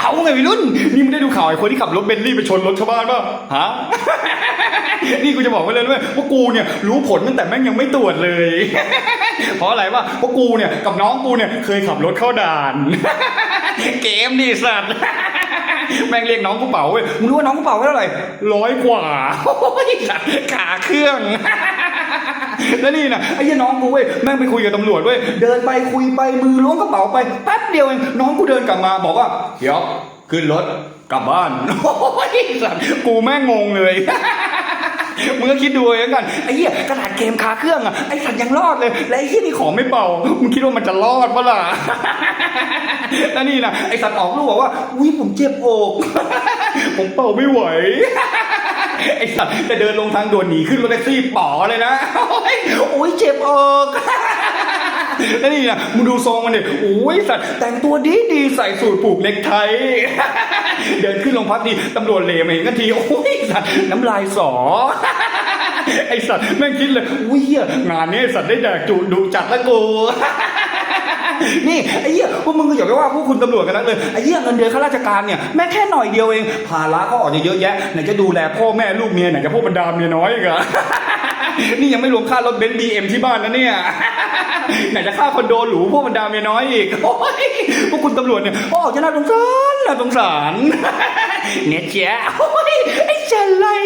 เอาไงวัยรุ่น นี่ไม่ได้ดูข่าวไอ้คนที่ขับรถเบนซ์ลี่ไปชนรถชาวบ้านป่ะฮะ นี่กูจะบอกไว้เลยด้วยว่ากูเนี่ยรู้ผลตั้งแต่แม่งยังไม่ตรวจเลย เพราะอะไรวะเพราะกูเนี่ยกับน้องกูเนี่ยเคยขับรถเข้าด่าน เกมดิสัตว์แม่งเรียกน้องกูเป๋าเว้ยมึงรู้ว่าน้องกูเป๋าเท่าไหร่ร้อยกว่าโอ้ยขาเครื่อง แล้วนี่นะไอ้เหี้ยน้องกูเว้ยแม่งไปคุยกับตำรวจเว้ยเดินไปคุยไปมือล้วงกระเป๋าไปแป๊บเดียวเองน้องกูเดินกลับมาบอกว่าเดี๋ยวขึ้นรถกลับบ้านโอ้ยสัตว์กูแม่งงงเลยมึงก็คิดดูเองกันไอ้เหี้ยกระดาษเกมคาเครื่องอะไอ้สัตว์ยังรอดเลยและไอ้เหี้ยนี่ของไม่เป่ามึงคิดว่ามันจะรอดปะล่ะแล้วนี่นะไอ้สัตว์ออกลูกบอกว่าอุ้ยผมเจ็บอกผมเป่าไม่ไหว ไอ้สัตว์จะเดินลงทางด่วนหนีขึ้นรถแท็กซี่ป๋อเลยนะโอ้ยเจ็บอกแล้วนี่นะมึงดูทรงมันดิโอ้ยสัตว์แต่งตัวดีดีใส่สูทผูกเน็กไท เดินขึ้นโรงพักดีตำรวจเหลมเห็นกันทีโอ้ยสัตว์น้ำลายสอไอสัตว์แม่งคิดเลยอุ้ยงานนี้สัตว์ได้แดกจุดุจัดละกู นี่ไอ้เหี้ยพวกมึงก็อย่าไปว่าพวกคุณตำรวจกันนักเลยไอ้เหี้ยเงินเดือนข้าราชการเนี่ยแม่แค่หน่อยเดียวเองภาระก็ออกจะเยอะแยะไหนจะดูแลพ่อแม่ลูกเมียไหนจะพวกบรรดาเมียน้อยอีกอะนี่ยังไม่รวมค่ารถเบนซ์บีเอ็มที่บ้านนะเนี่ยไหนจะค่าคอนโดหรูพวกบรรดาเมียน้อยอีกโอ้ยพวกคุณตำรวจเนี่ยโอ้จะน่าสงสารน่าสงสารเนี่ยเจ๊โอ้ยไอ้เจนเลย